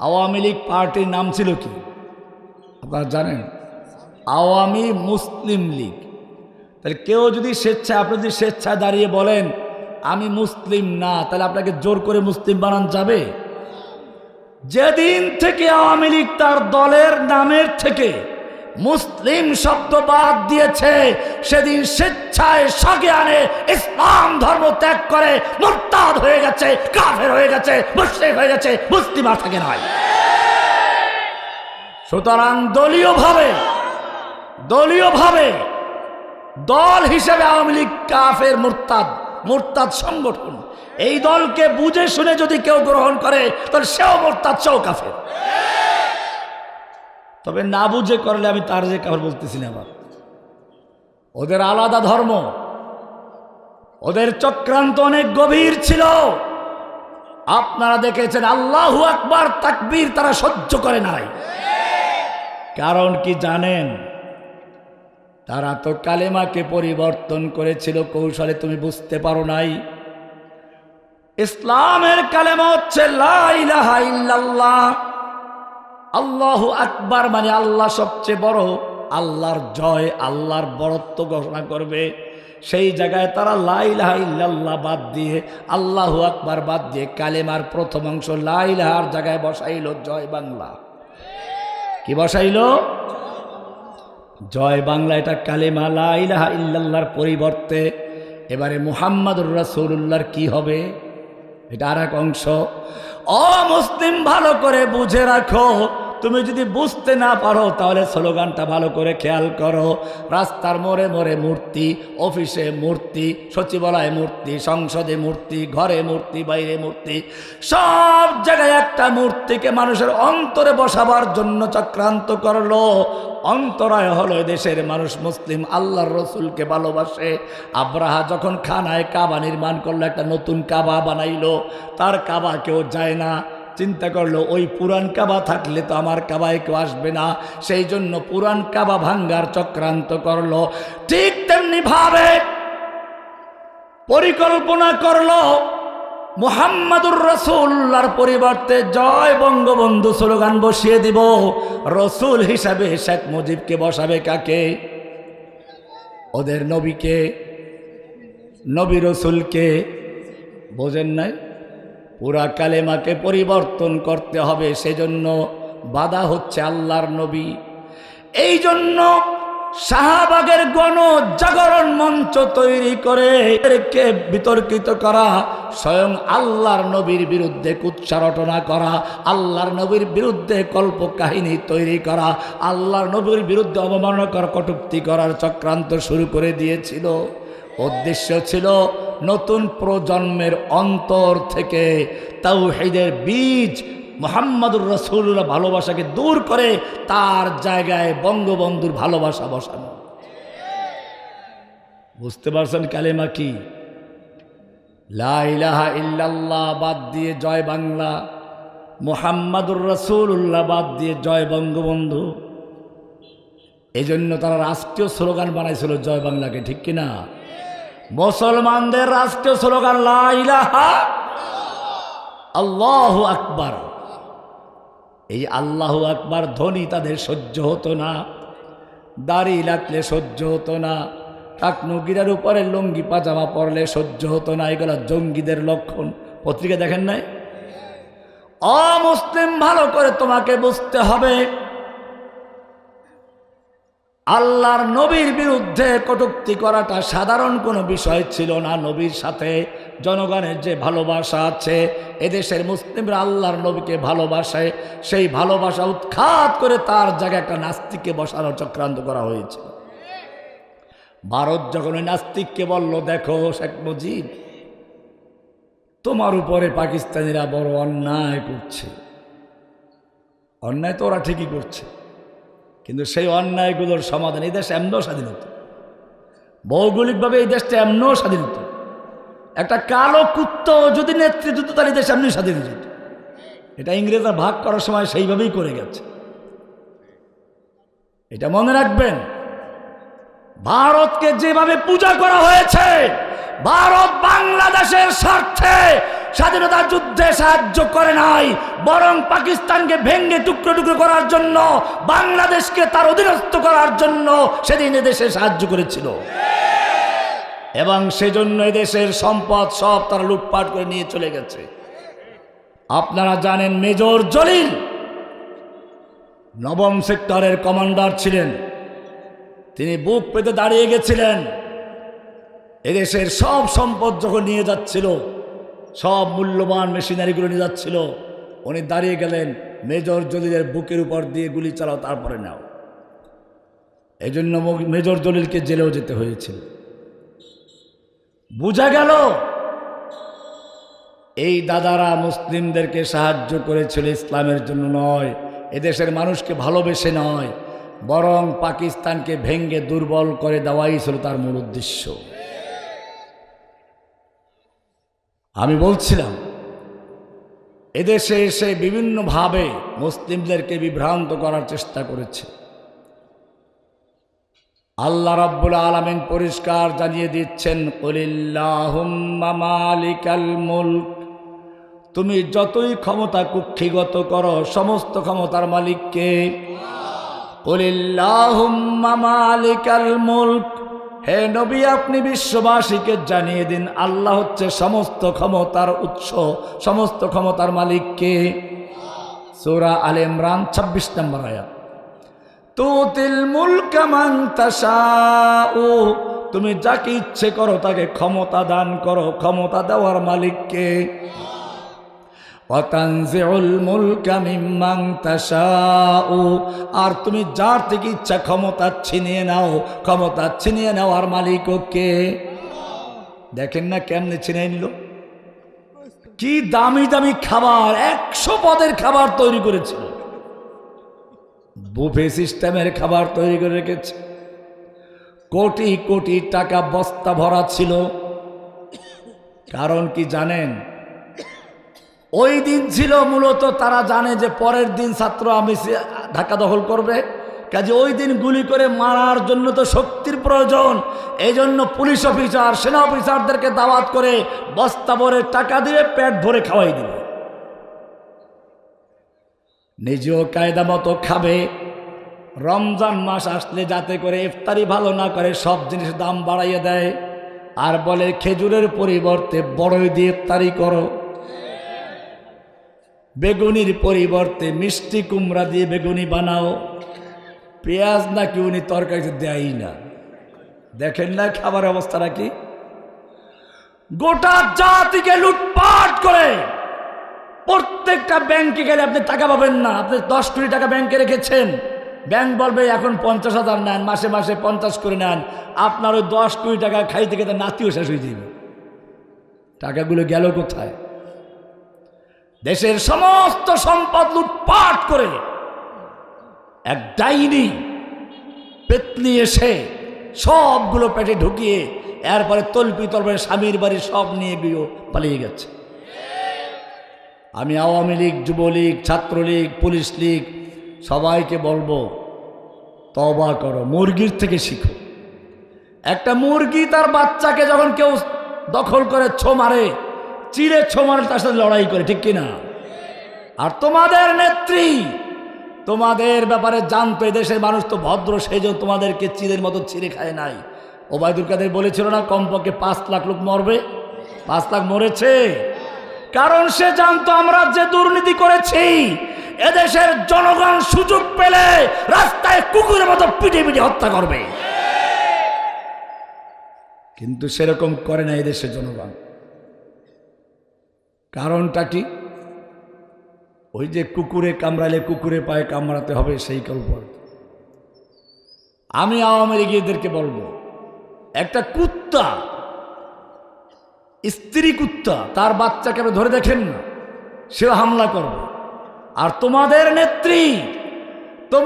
আওয়ামী লীগ পার্টির নাম ছিল কি? আপনারা জানেন। আওয়ামী মুসলিম লীগ। তাহলে কেউ যদি স্বেচ্ছা আপনি যদি স্বেচ্ছায় দাঁড়িয়ে বলেন, আমি মুসলিম না, তাহলে আপনাকে জোর করে মুসলিম বানান যাবে? যেদিন থেকে আওয়ামী লীগ তার দলের নামের থেকে মুসলিম শব্দ বাদ দিয়েছে। সেদিন স্বেচ্ছায় সাগে আনে ইসলাম ধর্ম ত্যাগ করে মুরতাদ হয়ে গেছে, কাফের হয়ে গেছে মুসলিম হয়ে গেছে, মুসলিম আর থাকে নয়। সুতরাং দলীয়ভাবে দলীয়ভাবে দল হিসেবে আওয়ামী লীগ কাফের মুরতাদ মুরতাদ সংগঠন। এই দলকে বুঝে শুনে যদি কেউ গ্রহণ করে, তাহলে সেও মোরতাদ, সেও কাফের। তবে না বুঝে করলে আমি তার যে কাফের বলতেছি না আবার। ওদের আলাদা ধর্ম। ওদের চক্রান্ত অনেক গভীর ছিল। আপনারা দেখেছেন আল্লাহু আকবার তাকবীর তারা সহ্য করে নাই। কারণ কি জানেন? তারা তো কালেমাকে পরিবর্তন করেছিল, কৌশলে তুমি বুঝতে পারো নাই। ইসলামের কালেমা হচ্ছে লা ইলাহা ইল্লাল্লাহ। আল্লাহ আকবার মানে আল্লাহ সবচেয়ে বড়। আল্লাহর জয়, আল্লাহর বরত্ব ঘোষণা করবে। সেই জায়গায় তারা লাইলাহা ইল্লাল্লাহ বাদ দিয়ে, আল্লাহ আকবার বাদ দিয়ে কালেমার প্রথম অংশ লাইলাহার জায়গায় বসাইল জয় বাংলা। কি বসাইল? জয় বাংলা, এটা কালেমা লাইলাহা ইল্লাল্লাহর পরিবর্তে। এবারে মুহাম্মাদুর রাসূলুল্লাহর কি হবে? এটা আর এক অংশ। অ মুসলিম ভালো করে বুঝে রাখো। তুমি যদি বুঝতে না পারো, তাহলে স্লোগানটা ভালো করে খেয়াল করো। রাস্তার মোড়ে মোড়ে মূর্তি, অফিসে মূর্তি, সচিবালয়ে মূর্তি, সংসদে মূর্তি, ঘরে মূর্তি, বাইরে মূর্তি, সব জায়গায় একটা মূর্তিকে মানুষের অন্তরে বসাবার জন্য চক্রান্ত করল। অন্তরায় হলো দেশের মানুষ মুসলিম, আল্লাহর রসুলকে ভালোবাসে। আব্রাহা যখন খানায় কাবা নির্মাণ করল, একটা নতুন কাবা বানাইলো। তার কাবা কেউ যায় না। চিন্তা করল, ওই পুরান কাবা থাকলে তো আমার কাবায় কেউ আসবে না। সেই জন্য পুরান কাবা ভাঙ্গার চক্রান্ত করল। ঠিক তেমনি ভাবে পরিকল্পনা করল মোহাম্মদুর রসুল্লার পরিবর্তে, জয় বঙ্গবন্ধু স্লোগান বসিয়ে দিব। রসুল হিসাবে শেখ মুজিবকে বসাবে কাকে? ওদের নবীকে? নবী রসুলকে? বোঝেন নাই? পুরা কালেমাকে পরিবর্তন করতে হবে, সেজন্য বাধা হচ্ছে আল্লাহর নবী। এই জন্য শাহবাগের গণ জাগরণ মঞ্চ তৈরি করে এদেরকে বিতর্কিত করা, স্বয়ং আল্লাহর নবীর বিরুদ্ধে কুৎসা রটনা করা, আল্লাহর নবীর বিরুদ্ধে কল্প কাহিনী তৈরি করা, আল্লাহর নবীর বিরুদ্ধে অবমাননা করা কটুক্তি করার চক্রান্ত শুরু করে দিয়েছিল। উদ্দেশ্য ছিল নতুন প্রজন্মের অন্তর থেকে তাওহীদের বীজ মোহাম্মদুর রসুল্লাহ ভালোবাসাকে দূর করে তার জায়গায় বঙ্গবন্ধুর ভালোবাসা বসানো। বুঝতে পারছেন কালেমা কি? লাইলাহা ইল্লাল্লাহ বাদ দিয়ে জয় বাংলা। মোহাম্মদুর রসুল্লাহ বাদ দিয়ে জয় বঙ্গবন্ধু। এই জন্য তারা রাষ্ট্রীয় স্লোগান বানাইছিল জয় বাংলাকে, ঠিক কিনা? মুসলমানদের রাষ্ট্রীয় স্লোগান আল্লাহ আকবার। এই আল্লাহ আকবার ধ্বনি তাদের সহ্য হতো না, দাড়ি লাগলে সহ্য হতো না টাকনুগিরার উপরে লুঙ্গি, পাজামা পরলে সহ্য হতো না, এগুলো জঙ্গিদের লক্ষণ। পত্রিকা দেখেন নাই? অমুসলিম ভালো করে তোমাকে বুঝতে হবে আল্লাহর নবীর বিরুদ্ধে কটুক্তি করাটা সাধারণ কোনো বিষয় ছিল না। নবীর সাথে জনগণের যে ভালোবাসা আছে, এদেশের মুসলিমরা আল্লাহর নবীকে ভালোবাসে, সেই ভালোবাসা উৎখাত করে তার জায়গায় একটা নাস্তিককে বসানোর চক্রান্ত করা হয়েছে ভারত যখন ওই নাস্তিককে বলল, দেখো শেখ মুজিব, তোমার উপরে পাকিস্তানিরা বড় অন্যায় করছে। অন্যায় তো ওরা ঠিকই করছে। কিন্তু সেই অন্যায়গুলোর সমাধান এই দেশ এমনও স্বাধীন হতো ভৌগোলিকভাবে এই দেশটা এমনও স্বাধীন হতো একটা কালো কুত্ত যদি নেতৃত্ব তার এই দেশ এমনি স্বাধীন যেত। এটা ইংরেজরা ভাগ করার সময় সেইভাবেই করে গেছে। এটা মনে রাখবেন, ভারতকে যেভাবে পূজা করা হয়েছে, ভারত বাংলাদেশের স্বার্থে স্বাধীনতা যুদ্ধে সাহায্য করে নাই, বরং পাকিস্তানকে ভেঙ্গে টুকরো টুকরো করার জন্য, বাংলাদেশকে তার অধীনস্থ করার জন্য সেদিন দেশে সাহায্য করেছিল। এবং সেজন্য দেশের সম্পদ সব তারা লুটপাট করে নিয়ে চলে গেছে। আপনারা জানেন মেজর জলিল নবম সেক্টরের কমান্ডার ছিলেন। তিনি বুক পেতে দাঁড়িয়ে গেছিলেন। এদেশের সব সম্পদ যখন নিয়ে যাচ্ছিল সব মূল্যবান মেশিনারিগুলো নিয়ে যাচ্ছিল। উনি দাঁড়িয়ে গেলেন মেজর জলিলের বুকের উপর দিয়ে গুলি চালাও, তারপরে নাও। এই জন্য মেজর জলিলকে জেলেও যেতে হয়েছিল। বোঝা গেল? এই দাদারা মুসলিমদেরকে সাহায্য করেছিল ইসলামের জন্য নয়, এদেশের মানুষকে ভালোবেসে নয়, বরং পাকিস্তানকে ভেঙ্গে দুর্বল করে দেওয়াই ছিল তার মূল উদ্দেশ্য। আমি বলছিলাম, এদেশে এসে বিভিন্নভাবে মুসলিমদেরকে বিভ্রান্ত করার চেষ্টা করেছে। আল্লাহ রাব্বুল আলামিন পরিষ্কার জানিয়ে দিচ্ছেন মালিকাল মুলক। তুমি যতই ক্ষমতা কুক্ষিগত করো, সমস্ত ক্ষমতার মালিককে মালিকাল মুলক। হে নবী, আপনি বিশ্ববাসীকে জানিয়ে দিন, আল্লাহ হচ্ছে সমস্ত ক্ষমতার উৎস, সমস্ত ক্ষমতার মালিককে সূরা আলে ইমরান ২৬ নম্বর আয়াত। তুতিল মুলকা মান তাশাউ, তুমি যাকে ইচ্ছে করো তাকে ক্ষমতা দান করো, ক্ষমতা দেওয়ার মালিককে আর তুমি যার থেকে ইচ্ছা ক্ষমতা ছিনিয়ে নাও, ক্ষমতা ছিনিয়ে নেওয়ার মালিকও কে? দেখেন না কেমনে ছিনিয়ে নিল। কি দামি দামি খাবার, একশো পদের খাবার তৈরি করেছিল বুফে সিস্টেমের খাবার তৈরি করে রেখেছে। কোটি কোটি টাকা বস্তা ভরা ছিল। কারণ কি জানেন? ওই দিন ছিল মূলত তারা জানে যে পরের দিন ছাত্র আমি ঢাকা দখল করবে। কাজে ওই দিন গুলি করে মারার জন্য তো শক্তির প্রয়োজন। এই জন্য পুলিশ অফিসার, সেনা অফিসারদেরকে দাওয়াত করে বস্তা ভরে টাকা দিয়ে পেট ভরে খাওয়াই দিবে নিজেও কায়দা মতো খাবে। রমজান মাস আসলে যাতে করে ইফতারি ভালো না করে সব জিনিস দাম বাড়াইয়ে দেয়। আর বলে খেজুরের পরিবর্তে বড়ই দিয়ে ইফতারি করো। বেগুনির পরিবর্তে মিষ্টি কুমড়া দিয়ে বেগুনি বানাও। পেঁয়াজ নাকি উনি তরকারিতে দেয়ই না। দেখেন না খাবার অবস্থাটা কি গোটা জাতিকে লুটপাট করে। প্রত্যেকটা ব্যাংকে গেলে আপনি টাকা পাবেন না। আপনি দশ কোটি টাকা ব্যাংকে রেখেছেন। ব্যাংক বলবে, এখন পঞ্চাশ হাজার নেন, মাসে মাসে পঞ্চাশ করে নেন। আপনার ওই দশ কোটি টাকা খাইতে খেতে নাতিও শেষ হয়ে যাবে টাকাগুলো গেল কোথায়? দেশের সমস্ত সম্পদ লুটপাট করে এক ডাইনি পেতনি এসে সবগুলো পেটে ঢুকিয়ে এরপরে তল্পি তলপে স্বামীর বাড়ি সব নিয়ে গিয়ে পালিয়ে গেছে। আমি আওয়ামী লীগ, যুবলীগ, ছাত্রলীগ, পুলিশ লীগ সবাইকে বলব তবা করো, মুরগির থেকে শিখো। একটা মুরগি তার বাচ্চাকে যখন কেউ দখল করে ছো মারে ছো মারে তার সাথে লড়াই করে, ঠিক কিনা? আর তোমাদের নেত্রী, তোমাদের ব্যাপারে জানতো দেশের মানুষ তো ভদ্র জন্য তোমাদেরকে চিড়ের মতো চিড়ে খায় নাই। ওবায়দুল কাদের বলেছিল না, কমপক্ষে পাঁচ লাখ লোক মরবে? পাঁচ লাখ মরেছে? কারণ সে জানতো, আমরা যে দুর্নীতি করেছি, এদেশের জনগণ সুযোগ পেলে রাস্তায় কুকুরের মতো পিটে পিটে হত্যা করবে। কিন্তু সেরকম করে না এদেশের জনগণ। কারণটা কি? ওই যে কুকুরে কামড়ালে কুকুরে পায়ে কামড়াতে হবে, সেই কল্পনা আমি আওয়ামী লীগীদেরকে বলব, একটা কুত্তা, স্ত্রী কুত্তা, তার বাচ্চাকে ধরে দেখেন না, সেও হামলা করবে। আর তোমাদের নেত্রী